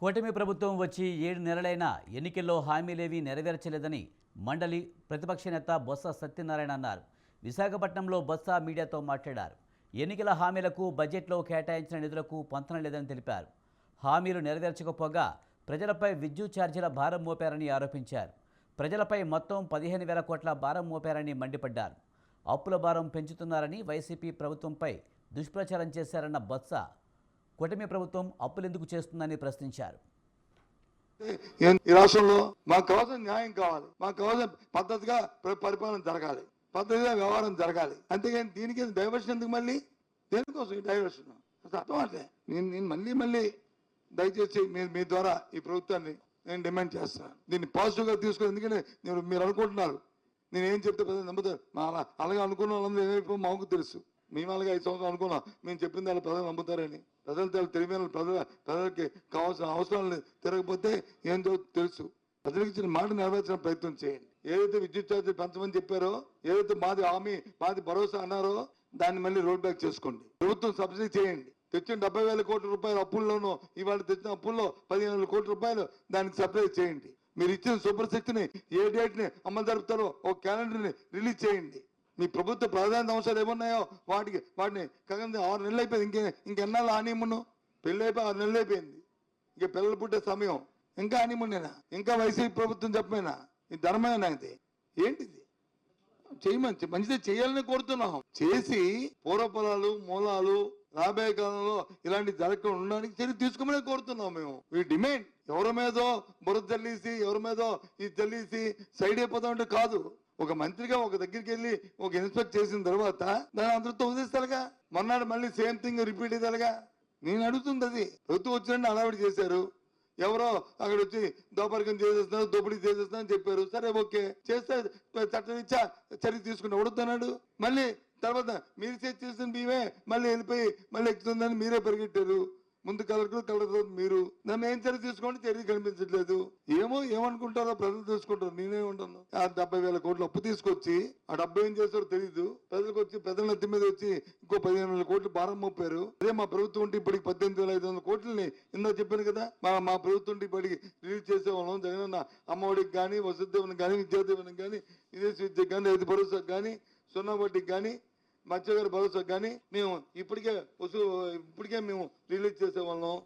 కూటమి ప్రభుత్వం వచ్చి ఏడు నెలలైనా ఎన్నికల్లో హామీలేవీ నెరవేర్చలేదని మండలి ప్రతిపక్ష నేత బొత్స సత్యనారాయణ అన్నారు. విశాఖపట్నంలో బొత్స మీడియాతో మాట్లాడారు. ఎన్నికల హామీలకు బడ్జెట్లో కేటాయించిన నిధులకు పొంతన లేదని తెలిపారు. హామీలు నెరవేర్చకపోగా ప్రజలపై విద్యుత్ ఛార్జీల భారం మోపారని ఆరోపించారు. ప్రజలపై మొత్తం పదిహేను వేల కోట్ల భారం మోపారని మండిపడ్డారు. అప్పుల భారం పెంచుతున్నారని వైసీపీ ప్రభుత్వంపై దుష్ప్రచారం చేశారన్న బొత్స కూటమి ప్రభుత్వం అప్పులెందుకు చేస్తుందని ప్రశ్నించారు. ఈ- రాష్ట్రంలో మాకు కావాల్సిన న్యాయం కావాలి. మాకు కావాల్సిన పద్ధతిగా పరిపాలన జరగాలి. పద్ధతిగా వ్యవహారం జరగాలి. అంతేగాని దీనికి డైవర్షన్ ఎందుకు మళ్ళీ? దేనికోసం ఈ డైవర్షన్? అర్థం అంటే నేను నేను మళ్ళీ మళ్ళీ దయచేసి మీ మీ ద్వారా ఈ ప్రభుత్వాన్ని నేను డిమాండ్ చేస్తాను. దీన్ని పాజిటివ్గా తీసుకుని ఎందుకంటే మీరు మీరు అనుకుంటున్నారు. నేను ఏం చెప్తే ప్రజలు నమ్ముతారు. మా అలా అలాగే అనుకున్న వాళ్ళందరూ ఏమైపో మాకు తెలుసు. మేము ఐదు సంవత్సరాలు అనుకున్నా. మేము చెప్పిన దాన్ని ప్రజలు నమ్ముతారని. ప్రజలు తెలు- తెలివైన ప్రజల ప్రజలకి కావాల్సిన అవసరాలను తిరగకపోతే ఏంటో తెలుసు. ప్రజలకు ఇచ్చిన మాట నెరవేర్చిన ప్రయత్నం చేయండి. ఏదైతే విద్యుత్ ఛార్జీలు పెంచమని చెప్పారో ఏదైతే మాది హామీ మాది భరోసా అన్నారో దాన్ని మళ్ళీ రోడ్ బ్యాక్ చేసుకోండి. ప్రభుత్వం సబ్సిడీ చేయండి. తెచ్చిన డెబ్బై వేల కోట్ల రూపాయల అప్పుల్లోనూ ఇవాళ తెచ్చిన అప్పుల్లో పదిహేను వేల కోట్ల రూపాయలు దానికి సప్లై చేయండి. మీరు ఇచ్చిన శుభ్రశక్తిని ఏ డేట్ని అమలు జరుపుతారో ఒక క్యాలెండర్ని రిలీజ్ చేయండి. మీ ప్రభుత్వ ప్రధాన అంశాలు ఏమున్నాయో వాటికి వాటిని కగంది ఆరు నెలలు అయిపోయింది. ఇంకే ఇంకెన్నాళ్ళు ఆనిమును పెళ్ళి అయిపోయి ఆరు నెలలు అయిపోయింది. ఇంక పిల్లలు పుట్టే సమయం. ఇంకా ఆనిమునేనా ఇంకా వైసీపీ ప్రభుత్వం చెప్పమేనా? ఇది ధర్మమేనా ఇది? ఏంటిది? చేయమని మంచిదే చేయాలని కోరుతున్నాం. చేసి పూర్వపరాలు మూలాలు రాబోయే కాలంలో ఇలాంటి జరగకుండా ఉండడానికి చర్య తీసుకోమని కోరుతున్నాం మేము. ఈ డిమాండ్ ఎవరి మీదో బురద జల్లేసి ఎవరి మీదో ఇది జల్లేసి సైడ్ అయిపోతామంటే కాదు. ఒక మంత్రిగా ఒక దగ్గరికి వెళ్ళి ఒక ఇన్స్పెక్ట్ చేసిన తర్వాత దాన్ని అందరితో వదిలేస్తారుగా మొన్నాడు మళ్ళీ సేమ్ థింగ్ రిపీట్ అయ్యేదారుగా నేను అడుగుతుంది అది. ప్రభుత్వం వచ్చినట్టు హడావిడి చేశారు. ఎవరో అక్కడ వచ్చి దోపరికం చేసేస్తున్నారు దోపిడీ చేసేస్తున్నారు అని చెప్పారు. సరే ఓకే. చేస్తే చట్టరీత్యా చర్య తీసుకుని ఎవడుతున్నాడు మళ్ళీ తర్వాత మీరు చేసిన బియ్యమే మళ్ళీ వెళ్ళిపోయి మళ్ళీ ఎక్కుతుందని మీరే పరిగెట్టారు. ముందు కలెక్టర్ కలెక్టర్ మీరు నన్ను ఏం చర్య తీసుకోండి చర్య కనిపించట్లేదు. ఏమో ఏమనుకుంటారో ప్రజలు తీసుకుంటారు నేనే ఉంటాను. ఆ డెబ్బై వేల కోట్లు అప్పు తీసుకొచ్చి ఆ డబ్బు ఏం చేస్తారో తెలియదు ప్రజలకు వచ్చి ప్రజల నెత్తి మీద వచ్చి ఇంకో పదిహేను వేల కోట్లు భారం మోపారు. అదే మా ప్రభుత్వం ఉంటే ఇప్పటికి పద్దెనిమిది వేల ఐదు వందల కోట్లని ఇందా చెప్పాను కదా? మా మా ప్రభుత్వం ఉంటే ఇప్పటికి రిలీజ్ చేసేవాళ్ళం. జగనన్న అమ్మఒడికి కానీ వసతిదేవనికి కానీ విద్యాదేవనికి కానీ విదేశీ విద్యకు కానీ రైతు భరోసాకు కానీ సున్నా వడ్డీకి కానీ మత్స్యగారి భరోసా కానీ మేము ఇప్పటికే ఇప్పటికే మేము రిలీజ్ చేసేవాళ్ళం.